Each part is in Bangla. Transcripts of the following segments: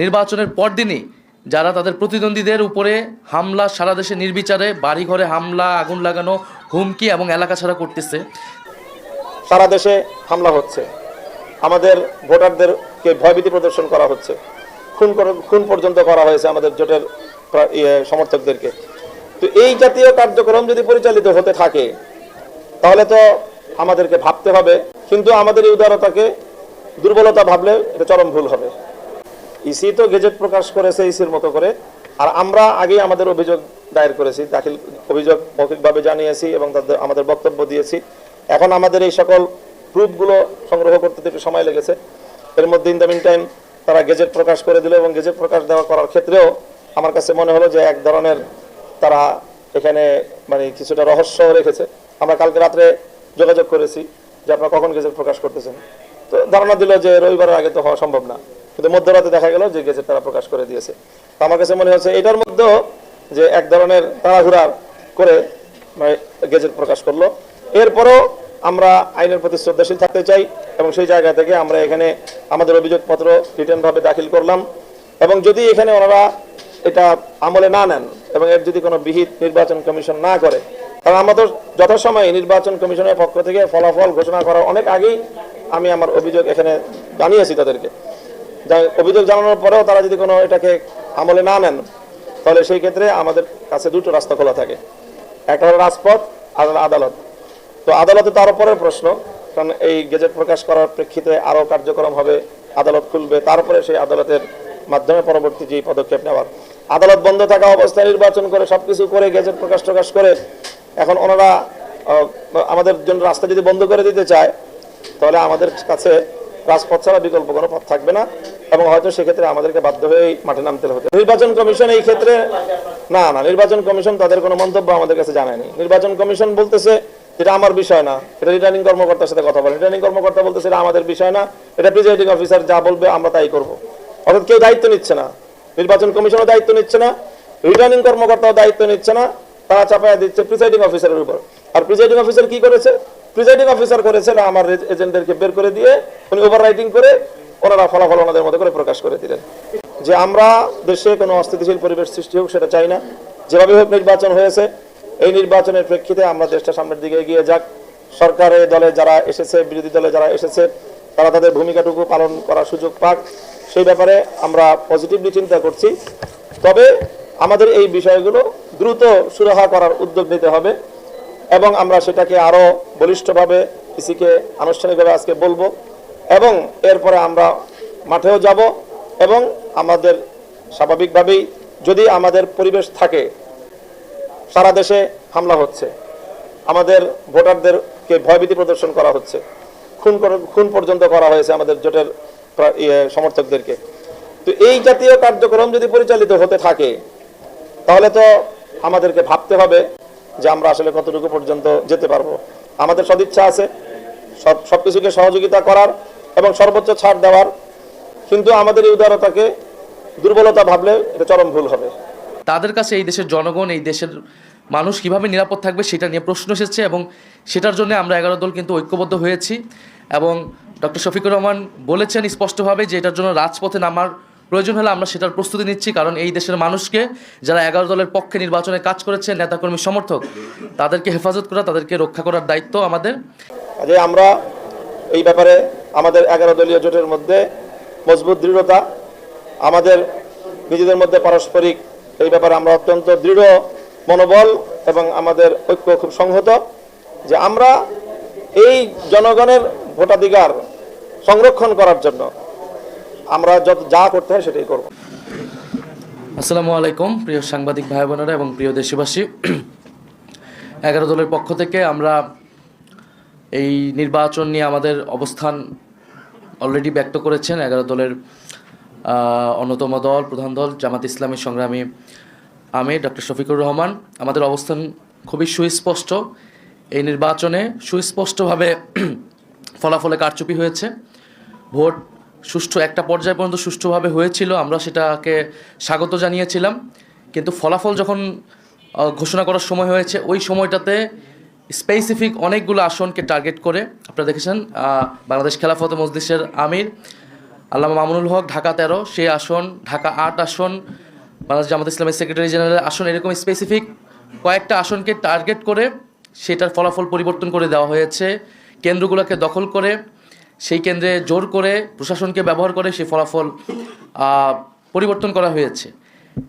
নির্বাচনের পরদিনই যারা তাদের প্রতিদ্বন্দ্বীদের উপরে হামলা সারা দেশে নির্বিচারে বাড়িঘরে হামলা আগুন লাগানো হুমকি এবং এলাকা ছাড়া করতেছে। সারা দেশে হামলা হচ্ছে। আমাদের ভোটারদেরকে ভয়ভীতি প্রদর্শন করা হচ্ছে। খুন খুন পর্যন্ত করা হয়েছে আমাদের জোটের ইয়ে, সমর্থকদেরকে। তো এই জাতীয় কার্যক্রম যদি পরিচালিত হতে থাকে তাহলে তো আমাদেরকে ভাবতে হবে। কিন্তু আমাদের এই উদারতাকে দুর্বলতা ভাবলে এটা চরম ভুল হবে। ইসি তো গেজেট প্রকাশ করেছে ইসির মতো করে। আর আমরা আগেই আমাদের অভিযোগ দায়ের করেছি, দাখিল অভিযোগ মৌখিকভাবে জানিয়েছি এবং তাদের, আমাদের বক্তব্য দিয়েছি। এখন আমাদের এই সকল প্রুফগুলো সংগ্রহ করতে একটু সময় লেগেছে। এর মধ্যে ইন দ্য মিন টাইম তারা গেজেট প্রকাশ করে দিল এবং গেজেট প্রকাশ দেওয়া করার ক্ষেত্রেও আমার কাছে মনে হলো যে এক ধরনের তারা এখানে মানে কিছুটা রহস্য রেখেছে। আমরা কালকে রাত্রে যোগাযোগ করেছি যে আপনারা কখন গেজেট প্রকাশ করতেছেন। তো ধারণা দিল যে রবিবারের আগে তো হওয়া সম্ভব না। কিন্তু মধ্যরাতে দেখা গেল যে গেজেট তারা প্রকাশ করে দিয়েছে। আমার কাছে মনে হচ্ছে এটার মধ্যেও যে এক ধরনের তাড়াহুড়া করে মানে গেজেট প্রকাশ করল। এরপরও আমরা আইনের প্রতি শ্রদ্ধাশীল থাকতে চাই এবং সেই জায়গা থেকে আমরা এখানে আমাদের অভিযোগপত্র রিটার্ন ভাবে দাখিল করলাম। এবং যদি এখানে ওনারা এটা আমলে না নেন এবং এর যদি কোনো বিহিত নির্বাচন কমিশন না করে, কারণ আমরা তো যথাসময়ে নির্বাচন কমিশনের পক্ষ থেকে ফলাফল ঘোষণা করার অনেক আগেই আমি আমার অভিযোগ এখানে জানিয়েছি তাদেরকে। অভিযোগ জানানোর পরেও তারা যদি কোনো এটাকে আমলে না নেন, তাহলে সেই ক্ষেত্রে আমাদের কাছে দুটো রাস্তা খোলা থাকে। একটা হলো রাজপথ, আর আদালত। তো আদালতে তার উপরের প্রশ্ন, কারণ এই গেজেট প্রকাশ করার প্রেক্ষিতে আরও কার্যক্রম হবে, আদালত খুলবে, তারপরে সেই আদালতের মাধ্যমে পরবর্তী যে পদক্ষেপ নেওয়ার। আদালত বন্ধ থাকা অবস্থায় নির্বাচন করে সব কিছু করে গেজেট প্রকাশ প্রকাশ করে এখন ওনারা আমাদের জন্য রাস্তা যদি বন্ধ করে দিতে চায়, তাহলে আমাদের কাছে রাজপথ ছাড়া বিকল্প কোনো পথ থাকবে না। এবং হয়তো সেক্ষেত্রে আমাদেরকে বাধ্য হয়েই মাঠে নামতে হতে নির্বাচন কমিশন এই ক্ষেত্রে না না, নির্বাচন কমিশন তাদের কোনো মন্তব্য আমাদের কাছে জানায়নি। নির্বাচন কমিশন বলতেছে যেটা আমার বিষয় না। এটা রিটার্নিং কর্মকর্তার সাথে কথা বলে। রিটার্নিং কর্মকর্তা বলতেছে, এটা আমাদের বিষয় না। এটা প্রিজাইডিং অফিসার যা বলবে আমরা তাই করব। অর্থাৎ কেউ দায়িত্ব নিচ্ছে না। নির্বাচন কমিশনও দায়িত্ব নিচ্ছে না। রিটার্নিং কর্মকর্তাও দায়িত্ব নিচ্ছে না। তারা চাপায় দিচ্ছে প্রিসাইডিং অফিসারের উপর। আর প্রিসাইডিং অফিসার কি করেছে? প্রিসাইডিং অফিসার করেছে আমার এজেন্টদেরকে বের করে দিয়ে উনি ওভার রাইটিং করে ওনারা ফলাফল ওনাদের মতো করে প্রকাশ করে দিলেন। যে আমরা দেশে কোনো অস্থিতিশীল পরিবেশ সৃষ্টি হোক, সেটা চাই না। যেভাবে হোক নির্বাচন হয়েছে, এই নির্বাচনের প্রেক্ষিতে আমরা দেশটা সামনের দিকে এগিয়ে যাক। সরকারের দলে যারা এসেছে, বিরোধী দলে যারা এসেছে, তারা তাদের ভূমিকাটুকু পালন করার সুযোগ পাক। সেই ব্যাপারে আমরা পজিটিভলি চিন্তা করছি। তবে আমাদের এই বিষয়গুলো দ্রুত সুরাহা করার উদ্যোগ নিতে হবে এবং আমরা সেটাকে আরও বলিষ্ঠভাবে ইসিকে আনুষ্ঠানিকভাবে আজকে বলব। এবং এরপরে আমরা মাঠেও যাব এবং আমাদের স্বাভাবিকভাবেই যদি আমাদের পরিবেশ থাকে সারা দেশে হামলা হচ্ছে। আমাদের ভোটারদেরকে ভয়ভীতি প্রদর্শন করা হচ্ছে। খুন খুন পর্যন্ত করা হয়েছে আমাদের জোটের ইয়ে, সমর্থকদেরকে। তো এই জাতীয় কার্যক্রম যদি পরিচালিত হতে থাকে তাহলে তো আমাদেরকে ভাবতে হবে যে আমরা আসলে কতটুকু পর্যন্ত যেতে পারব। আমাদের সদিচ্ছা আছে সব সবকিছুকে সহযোগিতা করার এবং সর্বোচ্চ ছাড় দেওয়ার। কিন্তু আমাদের এই উদারতাকে দুর্বলতা ভাবলে এটা চরম ভুল হবে। তাদের কাছে এই দেশের জনগণ এই দেশের মানুষ কীভাবে নিরাপদ থাকবে সেটা নিয়ে প্রশ্ন এসেছে এবং সেটার জন্য আমরা এগারো দল কিন্তু ঐক্যবদ্ধ হয়েছি এবং ডক্টর শফিকুর রহমান বলেছেন স্পষ্টভাবে যে এটার জন্য রাজপথে নামার প্রয়োজন হলে আমরা সেটার প্রস্তুতি নিচ্ছি কারণ এই দেশের মানুষকে যারা এগারো দলের পক্ষে নির্বাচনে কাজ করেছে নেতাকর্মী সমর্থক তাদেরকে হেফাজত করা তাদেরকে রক্ষা করার দায়িত্ব আমাদের। যে আমরা এই ব্যাপারে আমাদের এগারো দলীয় জোটের মধ্যে মজবুত দৃঢ়তা, আমাদের নিজেদের মধ্যে পারস্পরিক এই ব্যাপারে আমরা অত্যন্ত দৃঢ় মনোবল এবং আমাদের ঐক্য খুব সংহত যে আমরা এই জনগণের ভোটাধিকার সংরক্ষণ করার জন্য আমরা যত যা করতে হয় সেটাই করব। আসসালামু আলাইকুম, প্রিয় সাংবাদিক ভাই বোনেরা এবং প্রিয় দেশবাসী। এগারো দলের পক্ষ থেকে আমরা এই নির্বাচন নিয়ে আমাদের অবস্থান অলরেডি ব্যক্ত করেছেন এগারো দলের অন্যতম দল, প্রধান দল, জামাত ইসলামী সংগ্রামী আমি, ডক্টর শফিকুর রহমান। আমাদের অবস্থান খুবই সুস্পষ্ট। এই নির্বাচনে সুস্পষ্টভাবে ফলাফলে কারচুপি হয়েছে। ভোট সুষ্ঠু একটা পর্যায় পর্যন্ত সুষ্ঠুভাবে হয়েছিল, আমরা সেটাকে স্বাগত জানিয়েছিলাম। কিন্তু ফলাফল যখন ঘোষণা করার সময় হয়েছে, ওই সময়টাতে স্পেসিফিক অনেকগুলো আসনকে টার্গেট করে, আপনারা দেখেছেন বাংলাদেশ খেলাফত মজলিসের আমির আল্লামা মামুনুল হক, ঢাকা তেরো সে আসন, ঢাকা আট আসন, বাংলাদেশ জামাত ইসলামের সেক্রেটারি জেনারেল আসন, এরকম স্পেসিফিক কয়েকটা আসনকে টার্গেট করে সেটার ফলাফল পরিবর্তন করে দেওয়া হয়েছে। কেন্দ্রগুলোকে দখল করে, সেই কেন্দ্রে জোর করে প্রশাসনকে ব্যবহার করে সেই ফলাফল পরিবর্তন করা হয়েছে।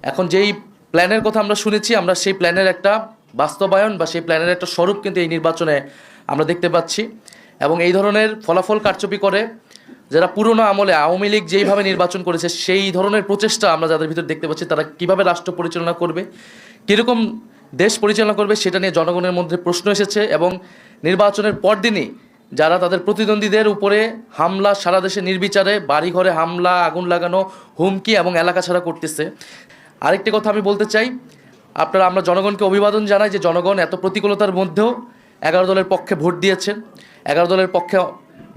এখন যেই প্ল্যানের কথা আমরা শুনেছি, আমরা সেই প্ল্যানের একটা বাস্তবায়ন বা সেই প্ল্যানের একটা স্বরূপ কিন্তু এই নির্বাচনে আমরা দেখতে পাচ্ছি। এবং এই ধরনের ফলাফল কারচুপি করে যারা পুরনো আমলে আওয়ামী লীগ যেইভাবে নির্বাচন করেছে, সেই ধরনের প্রচেষ্টা আমরা যাদের ভিতর দেখতে পাচ্ছি, তারা কীভাবে রাষ্ট্র পরিচালনা করবে, কীরকম দেশ পরিচালনা করবে সেটা নিয়ে জনগণের মধ্যে প্রশ্ন এসেছে এবং নির্বাচনের পরদিনই যারা তাদের প্রতিদ্বন্দ্বীদের উপরে হামলা, সারা দেশে নির্বিচারে বাড়িঘরে হামলা, আগুন লাগানো, হুমকি এবং এলাকা ছাড়া করতেছে। আরেকটি কথা আমি বলতে চাই আপনারা আমরা জনগণকে অভিবাদন জানাই যে জনগণ এত প্রতিকূলতার মধ্যেও এগারো দলের পক্ষে ভোট দিয়েছেন এগারো দলের পক্ষে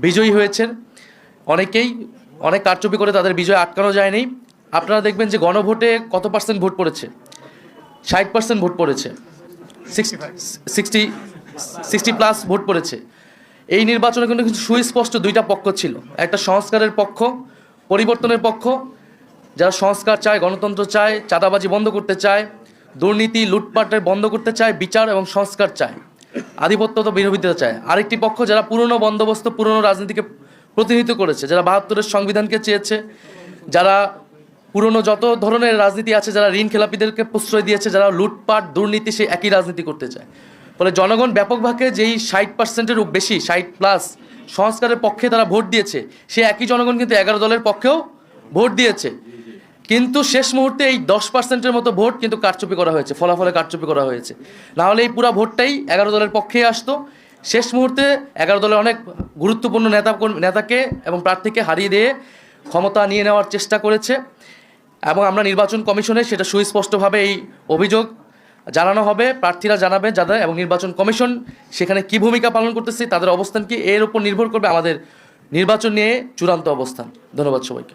বিজয়ী হয়েছেন। অনেকেই অনেক কারচুপি করে তাদের বিজয় আটকানো যায়নি। আপনারা দেখবেন যে গণভোটে কত পার্সেন্ট ভোট পড়েছে? ষাট পার্সেন্ট ভোট পড়েছে। সিক্সটি সিক্সটি প্লাস ভোট পড়েছে। এই নির্বাচনে কিন্তু কিছু সুস্পষ্ট দুইটা পক্ষ ছিল। একটা সংস্কারের পক্ষ পরিবর্তনের পক্ষ। যারা সংস্কার চায় গণতন্ত্র চায় চাঁদাবাজি বন্ধ করতে চায় দুর্নীতি লুটপাটের বন্ধ করতে চায়, বিচার এবং সংস্কার চায়। আধিপত্য তো বিরোধিতা চায়। আরেকটি পক্ষ যারা পুরনো বন্দোবস্ত, পুরনো রাজনীতিকে প্রতিনিধিত্ব করেছে, যারা বাহাত্তরের সংবিধানকে চেয়েছে, যারা পুরনো যত ধরনের রাজনীতি আছে, যারা ঋণ খেলাপিদেরকে প্রশ্রয় দিয়েছে, যারা লুটপাট, দুর্নীতি, সেই একই রাজনীতি করতে চায়। ফলে জনগণ ব্যাপকভাবে যেই ষাট পার্সেন্টের বেশি, ষাট প্লাস সংস্কারের পক্ষে তারা ভোট দিয়েছে সে একই জনগণ কিন্তু এগারো দলের পক্ষেও ভোট দিয়েছে। কিন্তু শেষ মুহূর্তে এই দশ পার্সেন্টের মতো ভোট কিন্তু কারচুপি করা হয়েছে, ফলাফলে কারচুপি করা হয়েছে। নাহলে এই পুরো ভোটটাই এগারো দলের পক্ষেই আসতো। শেষ মুহূর্তে এগারো দলের অনেক গুরুত্বপূর্ণ নেতা নেতাকে এবং প্রার্থীকে হারিয়ে দিয়ে ক্ষমতা নিয়ে নেওয়ার চেষ্টা করেছে এবং আমরা নির্বাচন কমিশনে সেটা সুস্পষ্টভাবে এই অভিযোগ জানানো হবে, প্রার্থীরা জানাবে যাদের এবং নির্বাচন কমিশন সেখানে কি ভূমিকা পালন করতেছে, তাদের অবস্থান কি, এর উপর নির্ভর করবে আমাদের নির্বাচন নিয়ে চূড়ান্ত অবস্থান। ধন্যবাদ সবাইকে।